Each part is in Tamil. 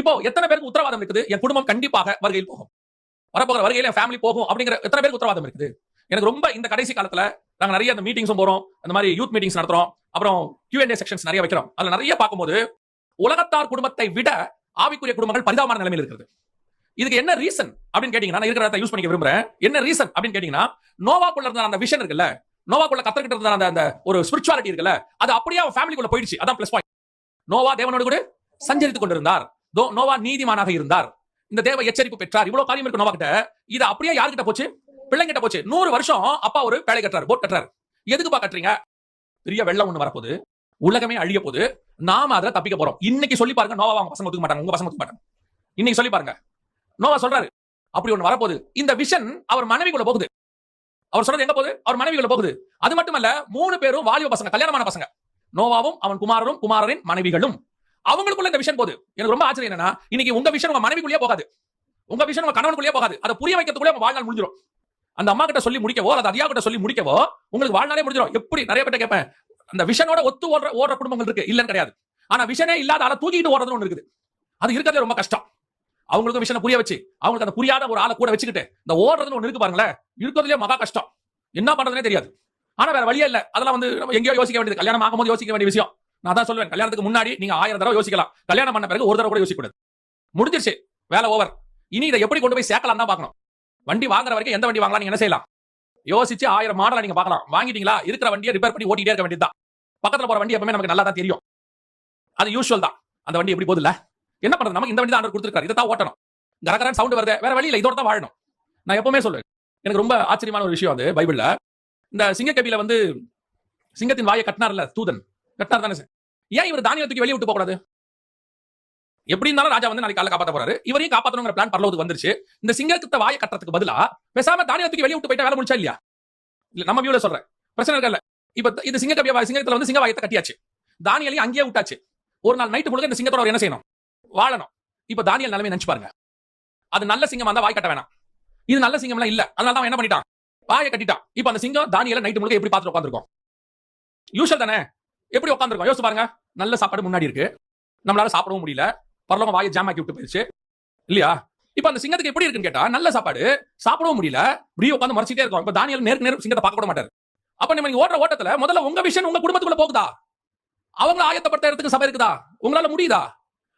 இப்போ எத்தனை பேருக்கு உத்தரவாதம் இருக்குது? என் குடும்பம் கண்டிப்பாக வருகையில் போகும். வரப்போகிற வருகையில் என் ஃபேமிலி போகும் அப்படிங்கிற எத்தனை பேருக்கு உத்தரவாதம் இருக்குது? எனக்கு ரொம்ப இந்த கடைசி காலத்துல நாங்க நிறைய அந்த மீட்டிங்ஸும் போறோம். அந்த மாதிரி யூத் மீட்டிங்ஸ் நடத்துறோம். அப்புறம் கியூஎன்ஏ செக்ஷன்ஸ் நிறைய வைக்கிறோம். அதுல நிறைய பார்க்கும்போது உலகத்தார் குடும்பத்தை விட ஆவிக்குரிய குடும்பங்கள் பரிதாபமான நிலைமையில் இருக்கிறது. இதுக்கு என்ன ரீசன் அப்படின்னு கேட்டீங்கன்னா நான் இருக்கிறத யூஸ் பண்ணிக்க விரும்புறேன். என்ன ரீசன் அப்படின்னு கேட்டீங்கன்னா நோவாக்குள்ள இருந்த அந்த விஷன் இருக்குல்ல நோவாக்குள்ள கத்துக்கிட்டு இருந்த அந்த அந்த ஒரு ஸ்பிரிச்சுவாலிட்டி இருக்குல்ல அது அப்படியே அவன் ஃபேமிலிக்குள்ள போயிடுச்சு. அதான் பிளஸ் பாயிண்ட் நோவா தேவனோடு கூட சஞ்சரித்துக் கொண்டிருந்தார். நோவா நீதிமானாக இருந்தார். இந்த தேவ எச்சரிப்பு பெற்றார். இவ்வளவு காரியம் இருக்கு நோவா கிட்ட இது அப்படியே யார்கிட்ட போச்சு? பிள்ளைங்கிட்ட போச்சு. நூறு வருஷம் அப்பா ஒரு பேழை கட்டுறாரு போட் கட்டுறாரு. எதுக்குப்பா கட்டுறீங்க? பெரிய வெள்ளம் ஒண்ணு வரப்போகுது. உலகமே அழிய போகுது. நாம அதுல தப்பிக்க போறோம். இன்னைக்கு சொல்லி பாருங்க நோவா அவங்க பசங்க ஒத்துக்க மாட்டாங்க உங்க பசங்க ஒத்துக்க மாட்டாங்க. இன்னைக்கு சொல்லி பாருங்க. நோவா சொல்றாரு அப்படி ஒண்ணு வரப்போகுது. இந்த விஷன் அவர் மனைவிக்குள்ள போகுது. அவர் சொல்றது எங்க போகுது? அவர் மனைவிக்குள்ள போகுது. அது மட்டுமல்ல மூணு பேரும் வாலிப பசங்க கல்யாணமான பசங்க. நோவாவும் அவன் குமாரரும் குமாரரின் மனைவிகளும். அவங்களுக்குள்ள இந்த விஷன் போகுது. எனக்கு ரொம்ப ஆச்சரியம் என்னன்னா இன்னைக்கு உங்க விஷன் உங்க மனைவிக்குள்ளேயே போகாது. உங்க விஷன் உங்க கணவனுக்குள்ளேயே போகாது. அதை புரிய வைக்கிறதுக்குள்ளே உங்க வாழ்நாள் முடிஞ்சிடும் அந்த அம்மா கிட்ட சொல்லி முடிக்கவோ அல்லது அதியா கிட்ட சொல்லி முடிக்கவோ உங்களுக்கு வாழ்நாளே முடிஞ்சிடும் எப்படி? நிறைய பேர் கேட்பேன். அந்த விஷனோட ஒத்து ஓடுற ஓடுற குடும்பங்கள் இருக்கு. இல்லைன்னு கிடையாது. ஆனா விஷனே இல்லாத ஆளை தூக்கிட்டு ஓடுறதுன்னு ஒன்று இருக்குது. அது இருக்கிறதே ரொம்ப கஷ்டம். அவங்களுக்கு விஷனை புரிய வச்சு அவங்களுக்கு அந்த புரியாத ஒரு ஆளை கூட வச்சுக்கிட்டு இந்த ஓடுறதுன்னு ஒண்ணு இருக்கு பாருங்களேன். இருக்கிறதுலே மகா கஷ்டம். என்ன பண்றதுனே தெரியாது. ஆனா வேற வழியே இல்லை. அதெல்லாம் வந்து நம்ம எங்கேயோ யோசிக்க வேண்டியது. கல்யாணம் ஆகும்போது யோசிக்க வேண்டிய விஷயம். நான் தான் சொல்லுவேன் கல்யாணத்துக்கு முன்னாடி நீங்க ஆயிரம் தடவை யோசிக்கலாம். கல்யாணம் பண்ண பிறகு ஒரு தடவை கூட யோசிக்கக்கூடாது. முடிஞ்சிருச்சு வேலை ஓவர் இனி இதை எப்படி கொண்டு போய் சேர்க்கலாம் தான் பார்க்கணும். வண்டி வாங்குற வரைக்கும் எந்த வண்டி வாங்கலாம் நீங்க என்ன செய்யலாம்? யோசிச்சு ஆயிரம் மாடலை நீங்க பார்க்கலாம். வாங்கிட்டீங்களா? இருக்கிற வண்டியை ரிப்பேர் பண்ணி ஓட்டிட்டே இருக்க வேண்டியதுதான். பக்கத்துல போற வண்டி எப்பவுமே நமக்கு நல்லா தான் தெரியும். அது யூஸ்வல் தான். அந்த வண்டி எப்படி போகுதுல்ல? என்ன பண்றது? நமக்கு இந்த வண்டி தான் ஆர்டர் கொடுத்துருக்காரு. இதை தான் ஓட்டணும். கரகரன் சவுண்ட் வருது. வேற வழியில் இதோட தான் வாழணும். நான் எப்பவுமே சொல்லுவேன். எனக்கு ரொம்ப ஆச்சரியமான ஒரு விஷயம் அது பைபிள்ல. இந்த சிங்கக்கபில வந்து சிங்கத்தின் வாயை கட்டினார்ல தூதன். கட்டினார் தானே சார் ஏன் இவர் தானியம் தூக்கி வெளியே விட்டு போகக்கூடாது எப்படி இருந்தாலும் ராஜா வந்து நாளைக்கு காலை காப்பாற்ற போறாரு. இவரையும் காப்பாற்றணுங்கிற பிளான் பரலோகத்துக்கு வந்துருச்சு. இந்த சிங்கத்த வாயை கட்டுறதுக்கு பதிலா பேசாம தானியம் தூக்கி வெளியே விட்டு போயிட்டா வேலை முடிச்சா இல்லையா? இல்ல நம்ம வியூல சொல்றேன். பிரச்சனை இருக்கல இப்ப இது சிங்கக்கபிய சிங்கத்துல வந்து சிங்க வாயத்தை கட்டியாச்சு. தானியலையும் அங்கேயே விட்டாச்சு. ஒரு நாள் நைட்டு முழுக்க இந்த சிங்கத்தோட அவர் என்ன செய்யணும்? வாழணும். இப்ப தானியல் நிலைமை நினைச்சு பாருங்க. அது நல்ல சிங்கம் வந்தா வாய் கட்ட வேணாம். இது நல்ல சிங்கம்லாம் இல்ல. அதனால தான் அவன் என்ன பண்ணிட்டான்? வாயை கட்டிட்டான். இப்ப அந்த சிங்கம் தானியல நைட்டு முழுக்க எப்படி பார்த்துட்டு உட்காந்துருக்கும் யூஷுவல் தானே? எப்படி உட்காந்துருக்கும் யோசிச்சு பாருங்க. நல்ல சாப்பாடு முன்னாடி இருக்கு. நம்மளால சாப்பிடவும் முடியல. பரலோகம் வாயை ஜாம் ஆக்கி விட்டு போயிருச்சு. இல்லையா? இப்ப அந்த சிங்கத்துக்கு எப்படி இருக்குன்னு கேட்டா நல்ல சாப்பாடு சாப்பிடவும் முடியல. இப்படியே உட்காந்து மறைச்சிட்டே இருக்கும். இப்ப தானியல் நேருக்கு நேரம் சிங்கத்தை பார்க்க கூட மாட்டாரு. அப்ப நீங்க ஓடுற ஓட்டத்துல முதல்ல உங்க விஷயம் உங்க குடும்பத்துக்குள்ள போகுதா? அவங்கள ஆயத்தப்படுத்த இடத்துக்கு சபை இருக்குதா? உங்களால முடியுதா?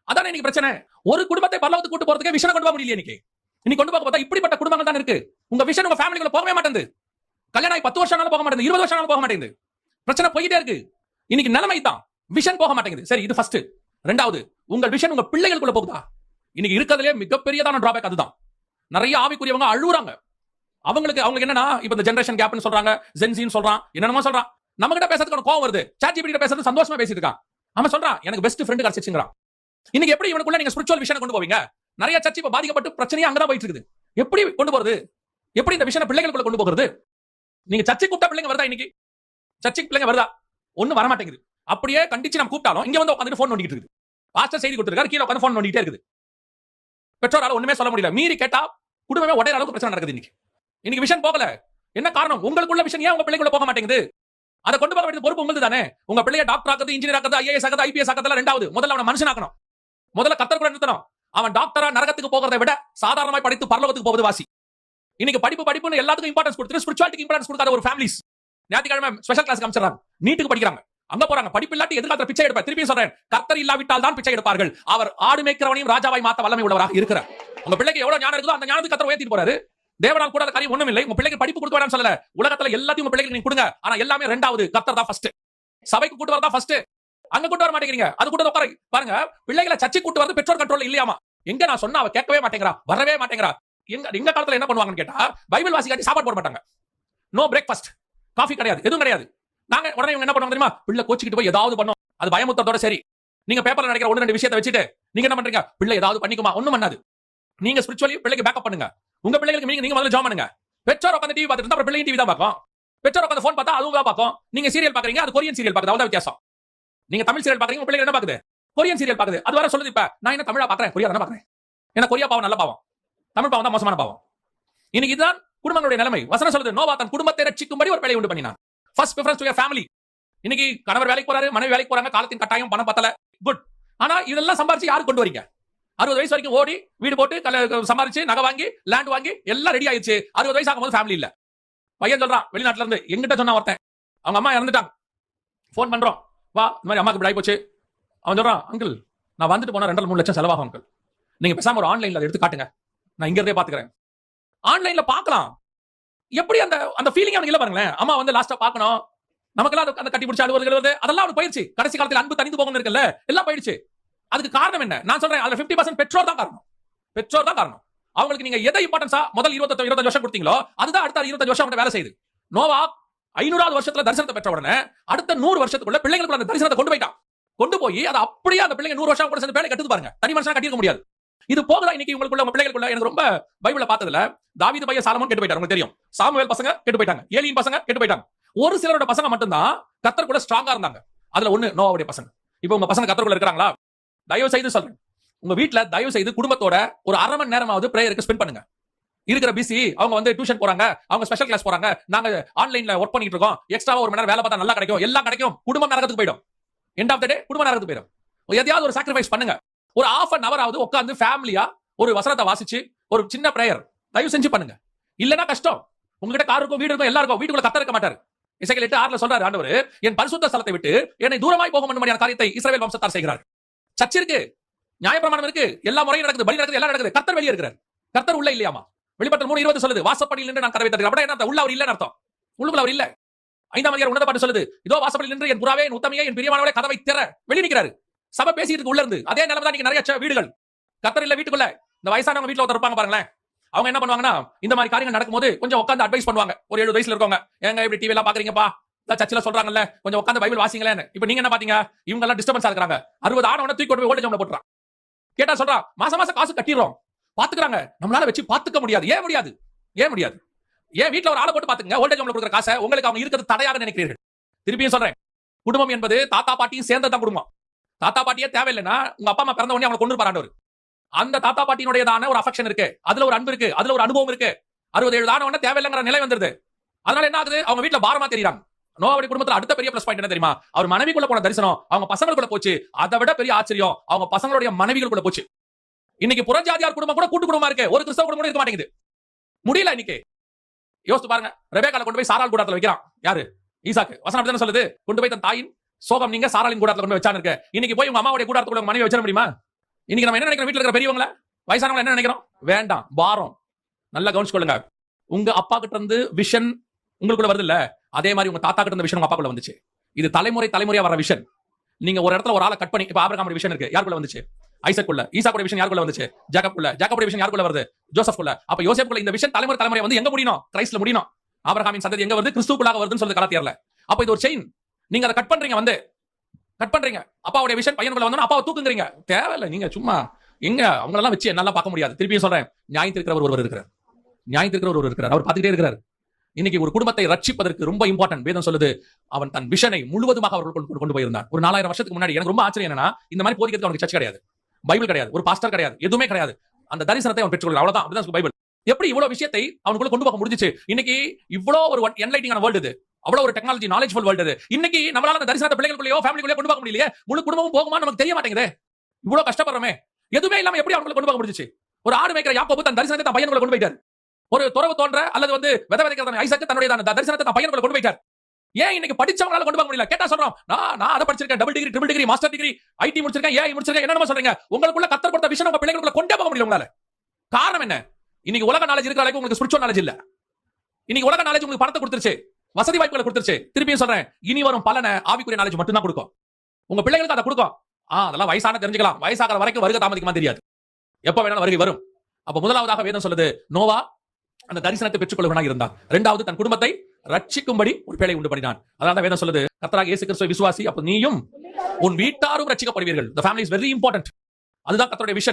அதானே இன்னைக்கு பிரச்சனை. ஒரு குடும்பத்தை பல்லவத்துக்கு கூட்டு போறதுக்கே விஷயம் கொண்டு போக முடியல இன்னைக்கு. இன்னைக்கு கொண்டு போக பார்த்தா இப்படிப்பட்ட குடும்பங்கள் தான் இருக்கு. உங்க விஷயம் உங்க ஃபேமிலிக்குள்ள போகவே மாட்டேங்குது. கல்யாணம் பத்து வருஷம் ஆனாலும் போக மாட்டேங்குது. இருபது வருஷம் போக மாட்டேங்குது. பிரச்சனை போயிட்டே இருக்கு. இன்னைக்கு நிலைமை தான் விஷன் போக மாட்டேங்குது. சரி இது ஃபர்ஸ்ட் ரெண்டாவது உங்கள் விஷன் உங்க பிள்ளைகளுக்குள்ள போகுதா? இன்னைக்கு இருக்கிறதுலே மிகப்பெரியதான டிராபேக் அதுதான். நிறைய ஆவிக்குரியவங்க அழுகுறாங்க அவங்களுக்கு அவங்களுக்கு என்னன்னா இப்ப இந்த ஜெனரேஷன் கேப்னு சொல்றாங்க ஜென்சின்னு சொல்றான் என்னென்னமோ சொல்றான். நம்ம கிட்ட பேசுறதுக்கு கோவம் வருது. சாட் ஜிபிடி பேசுறது சந்தோஷமா பேசிட்டு இருக்கான். அவன் சொல்றான் எனக்கு பெஸ்ட் ஃப்ரெண்டு கிடைச்சிச்சுங்கிறான் இன்னைக்கு எப்படி இவனுக்குள்ள நீங்க ஸ்பிரிச்சுவல் விஷயம் கொண்டு போவீங்க? நிறைய சர்ச்சை இப்ப பாதிக்கப்பட்டு பிரச்சனையே அங்கதான் போயிட்டு இருக்குது. எப்படி கொண்டு போறது? எப்படி இந்த விஷயம் பிள்ளைகளுக்குள்ள கொண்டு போகிறது? நீங்க சர்ச்சை கூப்பிட்டா பிள்ளைங்க வருதா இன்னைக்கு? சர்ச்சைக்கு பிள்ளைங்க வருதா? ஒன்னும் வர மாட்டேங்குது அப்படியே கண்டிச்சு நம்ம கூப்பிட்டாலும் இங்க வந்து உட்காந்து போன் நோண்டிட்டு இருக்குது. பாஸ்டர் செய்தி கொடுத்துருக்காரு கீழே உட்காந்து போன் நோண்டிட்டே இருக்குது. பெற்றோரால ஒண்ணுமே சொல்ல முடியல. மீறி கேட்டா குடும்பமே உடைய அளவுக்கு பிரச்சனை நடக்குது இன்னைக்கு. இன்னைக்கு விஷன் போகல. என்ன காரணம்? உங்களுக்குள்ள விஷயம் ஏன் உங்க பிள்ளைக்குள்ள போக மாட்டேங்குது? அதை கொண்டு வர வேண்டியது பொறுப்பு உங்களுக்கு தானே. உங்க பிள்ளைய டாக்டர் ஆக்குது இன்ஜினியர் ஆக்குது ஐஏஎஸ் ஆக்குது ஐபிஎஸ் ஆக்குது ரெண்டாவது. முதல்ல அவனை மனுஷனாக்கணும் முதல்ல கத்தர் கூட நிறுத்தணும். அவன் டாக்டரா நரகத்துக்கு போகிறத விட சாதாரணமாய் படித்து பரலோகத்துக்கு போவது வாசி. இன்னைக்கு படிப்பு படிப்புன்னு எல்லாத்துக்கும் இம்பார்ட்டன்ஸ் கொடுத்துட்டு ஸ்பிரிச்சுவாலிட்டிக்கு இம்பார்ட்டன்ஸ் கொடுக்காத ஒரு ஃபேமிலிஸ் ஞாயிற்றுக்கிழமை ஸ்பெஷல் கிளாஸ் காமிச்சிடறாங்க நீட்டுக்கு படிக்கிறாங்க. அங்க போறாங்க. படிப்பு இல்லாட்டி எதிர்காலத்துல பிச்சை எடுப்பார். திருப்பி சொல்றேன். கர்த்தர் இல்லாவிட்டால் தான் பிச்சை எடுப்பார்கள். அவர் ஆடு மேய்க்கிறவனையும் ராஜாவாய் மாத்த வல்லமை உள்ளவராக இருக்கிறார். உங்க பிள்ளைக்கு எவ்வளவு ஞானம் இருக்குதோ அந்த ஞானத்துக்கு கத்தர் உயர்த்திட்டு போறாரு. தேவனால் கூட காரியம் ஒண்ணும் இல்லை. உங்க பிள்ளைக்கு படிப்பு கொடுக்க வேண்டாம்னு சொல்லல. உலகத்துல எல்லாத்தையும் உங்க பிள்ளைக்கு நீங்க கொடுங்க. ஆனா எல்லாமே ரெண்டாவது கர்த்தர் தான் ஃபர்ஸ்ட் சபைக்கு கூட்டு வரதா ஃபர்ஸ்ட் அங்க கூட்டு வர மாட்டேங்கிறீங்க. அது கூட உட்கார. பாருங்க பிள்ளைகளை சர்ச்சை கூட்டு வரது பெற்றோர் கண்ட்ரோல் இல்லையாமா? எங்க நான் சொன்னா அவ கேட்கவே மாட்டேங்கிறா. வரவே மாட்டேங்கிறா. எங்க எங்க காலத்துல என்ன பண்ணுவாங்கன்னு கேட்டா பைபிள் வாசி காட்டி சாப்பாடு போட மாட்டாங்க. நோ பிரேக்ஃபாஸ்ட் காஃபி கிடையாது. எதுவும் கிடையாது. நாங்க உடனே இவங்க என்ன பண்ணுவாங்க தெரியுமா? பிள்ளை கோச்சிக்கிட்டு போய் ஏதாவது பண்ணும். அது பயமுத்தத்தோட சரி. நீங்க பேப்பர்ல நினைக்கிற ஒன்று ரெண்டு விஷயத்தை வச்சுட்டு நீங்க என்ன பண்றீங்க? பிள்ளை ஏதாவது பண்ணிக்குமா? ஒண்ணும் பண்ணாது. நீங்க ஸ்பிரிச்சுவலி பிள்ளைக்கு பேக்கப் பண்ணுங்க. உங்க பிள்ளைகளுக்கு நீங்க நீங்க முதல்ல ஜாம் பண்ணுங்க. பெற்றோர் உட்காந்து டிவி பார்த்துட்டு அப்புறம் பிள்ளைங்க டிவி தான் பார்க்கும். பெற்றோர் உட்காந்து ஃபோன் பார்த்தா அதுவும் தான் பார்க்கும். நீங்க சீரியல் பாக்குறீங்க அது கொரியன் சீரியல் பாக்குது அவ்வளவு வித்தியாசம். நீங்க தமிழ் சீரியல் பாக்குறீங்க உங்க பிள்ளைங்க என்ன பாக்குது கொரியன் சீரியல் பாக்குது அது வர சொல்லுது இப்ப. நான் என்ன தமிழா பாக்குறேன் கொரியா தானே பாக்குறேன் ஏன்னா கொரியா பாவம் நல்ல பாவம். தமிழ் பாவம் தான் மோசமான பாவம். இன்னைக்கு இதுதான் குடும்பங்களுடைய நிலைமை. வசனம் சொல்லுது நோவா தன் குடும்பத்தை ரட்சிக்கும்படி ஒரு வேலையை உண்டு பண்ணினான். ஃபர்ஸ்ட் ப்ரிஃபரன்ஸ் டு ஃபேமிலி இன்னைக்கு கணவர் வேலைக்கு போறாரு மனைவி வேலைக்கு போறாங்க காலத்தின் கட்டாயம் பணம் பத்தல. குட் ஆனா இதெல்லாம் சம்பாரிச்சு யாரு கொண்டு வரீங்க? அறுபது வயசு வரைக்கும் ஓடி வீடு போட்டு சம்பாரிச்சு நகை வாங்கி லேண்ட் வாங்கி எல்லாம் ரெடி ஆயிடுச்சு. அறுபது வயசு ஆகும்போது ஃபேமிலி இல்ல. பையன் சொல்றான் வெளிநாட்டுல இருந்து எங்கிட்ட சொன்னா ஒருத்தன். அவங்க அம்மா இறந்துட்டாங்க. ஃபோன் பண்றோம். வா இந்த மாதிரி அம்மாக்கு இப்படி போச்சு அவன் சொல்றான் அங்கிள் நான் வந்துட்டு போனா ரெண்டரை மூணு லட்சம் செலவாகும் அங்கிள் நீங்க பேசாம ஒரு ஆன்லைன்ல அதை எடுத்து காட்டுங்க. நான் இங்க இருந்தே பாத்துக்கிறேன். ஆன்லைன்ல பார்க்கலாம் எப்படி அந்த அந்த ஃபீலிங் அவனுக்கு இல்ல பாருங்களேன். அம்மா வந்து லாஸ்டா பார்க்கணும். நமக்கெல்லாம் அந்த கட்டி பிடிச்ச அழுவது எழுவது அதெல்லாம் அவனுக்கு போயிடுச்சு கடைசி காலத்தில் அன்பு தனிந்து போகணும் இருக்குல்ல எல்லாம் போயிடுச்சு அதுக்கு காரணம் என்ன? நான் சொல்றேன் அதுல 50% பர்சன்ட் பெற்றோர் தான் காரணம். பெற்றோர் தான் காரணம். அவங்களுக்கு நீங்க எதை இம்பார்ட்டன்ஸா முதல் இருபத்தி இருபத்தஞ்சு வருஷம் கொடுத்தீங்களோ அதுதான் அடுத்த இருபத்தஞ்சு வருஷம் அவங்க வேலை செய்யுது. நோவா ஐநூறாவது வருஷத்துல தரிசனத்தை பெற்ற உடனே அடுத்த நூறு வருஷத்துக்குள்ள பிள்ளைங்களுக்கு அந்த தரிசனத்தை கொண்டு போயிட்டான். கொண்டு போய் அதை அப்படியே அந்த பிள்ளைங்க நூறு வருஷம் கூட சேர்ந்து பேரை கட்டுது பாருங்க. தனி மனுஷனா கட்டிருக்க முடியாது. இது போகலாம் இன்னைக்கு உங்களுக்குள்ள உங்க பிள்ளைகளுக்குள்ள எனக்கு ரொம்ப பைபிள பார்த்ததுல. தாவித பையன் சாலமோன் கெட்டு போயிட்டாங்க உங்களுக்கு தெரியும். சாமுவேல் பசங்க கெட்டு போயிட்டாங்க. ஏலியின் பசங்க கெட்டு போயிட்டாங்க. ஒரு சிலரோட பசங்க மட்டும்தான் கத்தர் கூட ஸ்ட்ராங்கா இருந்தாங்க. அதுல ஒண்ணு நோவாவுடைய பசங்க. இப்போ உங்க பசங்க கத்தருக்குள்ள இருக்கிறாங்களா? தயவு செய்து சொல்றேன். உங்க வீட்டுல தயவு செய்து குடும்பத்தோட ஒரு அரை மணி நேரமாவது பிரேயருக்கு ஸ்பெண்ட் பண்ணுங்க. இருக்கிற பிசி அவங்க வந்து டியூஷன் போறாங்க அவங்க ஸ்பெஷல் கிளாஸ் போறாங்க. நாங்க ஆன்லைன்ல ஒர்க் பண்ணிட்டு இருக்கோம். எக்ஸ்ட்ரா ஒரு மணி நேரம் வேலை பார்த்தா நல்லா கிடைக்கும். எல்லாம் கிடைக்கும். குடும்பம் நரகத்துக்கு போயிடும். எண்ட் ஆஃப் த டே குடும்ப நரகத்துக்கு போயிடும். எதையாவது ஒரு சாக்ரிஃபைஸ் பண்ணுங்க. ஒரு ஆஃப் அன் அவர் ஆகுது உட்காந்து ஃபேமிலியா ஒரு வசனத்தை வாசிச்சு ஒரு சின்ன ப்ரேயர் தயவு செஞ்சு பண்ணுங்க. இல்லைன்னா கஷ்டம். உங்ககிட்ட கார் இருக்கும் வீடு இருக்கும் எல்லாருக்கும் வீட்டுக்குள்ள கத்த இருக்க மாட்டாரு. இசைகள் எட்டு ஆறுல சொல்றாரு ஆண்டவர் என் பரிசுத்த ஸ்தலத்தை விட்டு என்னை தூரமாய் போக மாதிரியான காரியத்தை இஸ்ரேல் வம்சத்தார் செய்கிறார். சர்ச் இருக்கு. நியாயப்பிரமாணம் இருக்கு. எல்லா முறையும் நடக்குது பலி நடக்குது எல்லாம் நடக்குது. கர்த்தர் வெளியே இருக்கிறார். கர்த்தர் உள்ள இல்லையாமா? வெளிப்பட்ட மூணு இருபது சொல்லுது வாசப்படியில் நின்று நான் கதவை தருகிறேன் என்ன அர்த்தம்? உள்ள அவர் இல்லைன்னு அர்த்தம். உள்ளுக்குள்ள அவர் இல்ல. ஐந்தாம் அதிகாரம் உணர்ந்த பாட்டு சொல்லுது இதோ வாசப்படியில் நின்று என் புறாவே என் உத்தமையே என் பிரியமானவளே கதவை திற. வெளியே நிற்கிறாரு சபை பேசிட்டு இருக்கு உள்ள இருந்து. அதே நிலைமை தான் நீங்க நிறைய வீடுகள். கர்த்தர் இல்ல வீட்டுக்குள்ள. இந்த வயசானவங்க வீட்டுல ஒருத்தர் இருப்பாங்க பாருங்களேன். அவங்க என்ன பண்ணுவாங்கன்னா இந்த மாதிரி காரியங்கள் நடக்கும்போது கொஞ்சம் உட்காந்து அட்வைஸ் பண்ணுவாங்க. ஒரு ஏழு வயசுல இருக்கவங்க. ஏங்க இப்படி டிவி எல்லாம் பாக்குறீங்கப்பா? சர்ச்சில் சொல்றாங்கல்ல கொஞ்சம் உட்காந்து பைபிள் வாசிங்களேன்னு. இப்போ நீங்க என்ன பாத்தீங்க? இவங்க எல்லாம் டிஸ்டர்பன்ஸா இருக்காங்க அறுபது ஆனவன தூக்கி கொண்டு போய் ஓல்டேஜ் போட்டுறான். கேட்டா சொல்றான் மாசம் மாசம் காசு கட்டிடுறோம். பாத்துக்கிறாங்க. நம்மளால வச்சு பாத்துக்க முடியாது. ஏன் முடியாது? ஏன் முடியாது? ஏன் வீட்ல ஒரு ஆளை போட்டு பாத்துங்க ஓல்டேஜ் ஹோம்ல கொடுக்குற காசை உங்களுக்கு அவங்க இருக்கிறது தடையாக நினைக்கிறீர்கள். திருப்பியும் சொல்றேன். குடும்பம் என்பது தாத்தா பாட்டியும் சேர்ந்தது தான் குடும்பம். தாத்தா பாட்டியே தேவையில்லைன்னா உங்க அப்பா அம்மா பிறந்த உடனே அவங்க கொண்டு பாராண்டவர் அந்த தாத்தா பாட்டியினுடையதான ஒரு அஃபெக்ஷன் இருக்கு. அதுல ஒரு அன்பு இருக்கு. அதுல ஒரு அனுபவம் இருக்கு. அறுபது ஏழு தான உடனே தேவையில்லைங்கிற நிலை வந்துருது. அதனால என்ன ஆகுது? அவங்க வீட்டுல பாரமா தெரியுறாங்க. நோவாவுடைய குடும்பத்துல அடுத்த பெரிய ப்ளஸ் பாயிண்ட் என்ன தெரியுமா? அவர் மனைவிக்குள்ள போன தரிசனம் அவங்க பசங்களுக்குள்ள போச்சு. அதை விட பெரிய ஆச்சரியம் அவங்க பசங்களுடைய மனைவிகளுக்குள்ள போச்சு. இன்னைக்கு புறஜாதியார் குடும்பம் கூட கூட்டு குடும்பமா இருக்கு. ஒரு கிறிஸ்தவ குடும்பம் கூட இருக்க மாட்டேங்குது. முடியல இன்னைக்கு. யோசித்து பாருங்க. ரெபேக்கால கொண்டு போய் சாரால் கூடத்துல வைக்கிறான். யாரு? ஈசாக்கு. வசனம் சொல்லுது? கொண்டு போய் தன் தாயின் சோகம் நீங்க சாராளின் கூடாரத்துல கொண்டு வச்சான்னு இருக்கு. இன்னைக்கு போய் உங்க அம்மாவுடைய கூடத்துல மனைவி வச்சிட முடியுமா? இன்னைக்கு நம்ம என்ன நினைக்கிறோம்? வீட்டுல இருக்கிற பெரியவங்கள? வயசானவங்க என்ன நினைக்கிறோம்? வேண்டாம் பாரம். நல்லா கவனிச்சுக்கொள்ளுங்க. உங்க அப்பா கிட்ட இருந்து விஷன் உங்களுக்குள்ள வருது இல்ல அதே மாதிரி உங்க தாத்தா கிட்ட இருந்த விஷன் உங்க அப்பாக்குள்ள வந்துச்சு. இது தலைமுறை தலைமுறையா வர விஷன் நீங்க ஒரு இடத்துல ஒரு ஆளை கட் பண்ணி இப்ப ஆபிரகாம் விஷன் இருக்கு. யாருக்குள்ள வந்துச்சு? ஐசக்குள்ள. ஈசாக்குடைய விஷயம் யாருக்குள்ள வந்துச்சு? ஜாக்கப்குள்ள ஜாக்கப்புடைய விஷயம் யாருக்குள்ள வருது? ஜோசப்குள்ள அப்ப யோசேப்புக்குள்ள இந்த விஷயம் தலைமுறை தலைமுறை வந்து எங்க முடியணும்? கிரைஸ்ட்ல முடியணும். ஆபிரகாமின் சந்ததி எங்க வருது? கிறிஸ்துக்குள்ளாக வருதுன்னு சொல்லுது கலாத்தியர்ல. அப்ப இது ஒரு செயின் நீங்க அதை கட் பண்றீங்க வந்து. கட் பண்றீங்க. அப்பாவுடைய விஷயம் பையனுக்குள்ள வந்தோம் அப்பாவை தூக்குங்கிறீங்க. தேவையில்ல. நீங்க சும்மா எங்க? அவங்களெல்லாம் வச்சு என்னால பார்க்க முடியாது. திருப்பியும் சொல்றேன். நியாயம் இருக்கிறவர் ஒருவர் இருக்கிறார். நியாயம் இருக்கிறவர் ஒருவர் இருக்கிறார். அவர் பார்த்துட்டே இருக்கிறார். இன்னைக்கு ஒரு குடும்பத்தை ரட்சிப்பதற்கு ரொம்ப இம்பார்ட்டன்ட் வேதம் சொல்லுது அவன் தன் விஷனை முழுவதுமாக அவர்கள் கொண்டு- கொண்டு போயிருந்தான். ஒரு நாலாயிரம் வருஷத்துக்கு முன்னாடி எனக்கு ரொம்ப ஆச்சரியம் என்னன்னா இந்த மாதிரி போதிக்கிறதுக்கு அவனுக்கு சர்ச் கிடையாது. பைபிள் கிடையாது. ஒரு பாஸ்டர் கிடையாது. எதுவுமே கிடையாது. அந்த தரிசனத்தை அவன் பெற்றுக்கொள்ள அவ்வளவுதான். அப்படிதான் பைபிள். எப்படி இவ்வளவு விஷயத்தை அவனுக்குள்ள கொண்டு போக முடிஞ்சுச்சு? இன்னைக்கு இவ்வளவு ஒரு என்லைட்டிங்கான வேர்ல்டு இது. அவ்வளவு ஒரு டெக்னாலஜி நாலேஜ்ஃபுல் வேர்ல்டு இன்னைக்கு நம்மளால அந்த தரிசனத்தை பிள்ளைகளுக்குள்ளயோ ஃபேமிலிக்குள்ளேயோ கொண்டு போக முடியலையே? முழு குடும்பமும் போகுமா நமக்கு தெரிய மாட்டேங்குது. இவ்வளவு கஷ்டப்படுறோமே. எதுவுமே இல்லாம எப்படி அவங்களை கொண்டு போக முடிஞ்சுச்சு? ஒரு ஆடு மேய்க்கிற யாக்கோபு தன் தரிசனத்தை தான் பையனுக்குள்ள கொண்டு போயிட்டார். ஒரு துறவு தோன்ற அல்லது வந்து வித விதைக்கிற ஐசக்கு தன்னுடைய தரிசனத்தை தான் பையனுக்குள்ள கொண்டு போயிட்டார். ஏன் இன்னைக்கு படிச்சவங்களால கொண்டு போக முடியல? கேட்டா சொல்றோம் நான் நான் அதை படிச்சிருக்கேன். Double degree triple degree master degree IT முடிச்சிருக்கேன் ஏஐ முடிச்சிருக்கேன். என்னென்ன சொல்றீங்க. உங்களுக்குள்ள கத்தர் கொடுத்த விஷயம் உங்க பிள்ளைகளுக்குள்ள கொண்டே போக முடியல உங்களால. காரணம் என்ன? இன்னைக்கு உலக நாலேஜ் இருக்கிற அளவுக்கு உங்களுக்கு ஸ்பிரிச்சுவல் நாலேஜ் இல்ல. இன்னைக்கு உலக நாலேஜ் உங்களுக்கு பணத்தை கொடுத்துருச்சு. வசதி வாய்ப்புகளை கொடுத்துருச்சு. திருப்பியும் சொல்றேன். இனி வரும் பலனை ஆவிக்குரிய நாலேஜ் மட்டும் தான் கொடுக்கும். உங்க பிள்ளைகளுக்கு அதை கொடுக்கும். ஆ அதெல்லாம் வயசான தெரிஞ்சுக்கலாம். வயசாகிற வரைக்கும் வருகை தாமதிக்குமா தெரியாது. எப்ப வேணாலும் வருகை வரும். அப்ப முதலாவதாக வேதம் சொல்லுது நோவா அந்த தரிசனத்தை பெற்றுக்கொள்வனாக இருந்தான். இரண்டாவது தன் குடும்பத்தை ரட்சிக்கும்படி ஒரு பேழை உண்டு பண்ணினான். அதனால வேதம் சொல்லுது கத்தராக இயேசு கிறிஸ்துவ விசுவாசி அப்ப நீயும் உன் வீட்டாரும் ரட்சிக்கப்படுவீர்கள். The வெரி இம்பார்ட்டன்ட் அதுதான் கத்தருடைய விஷன்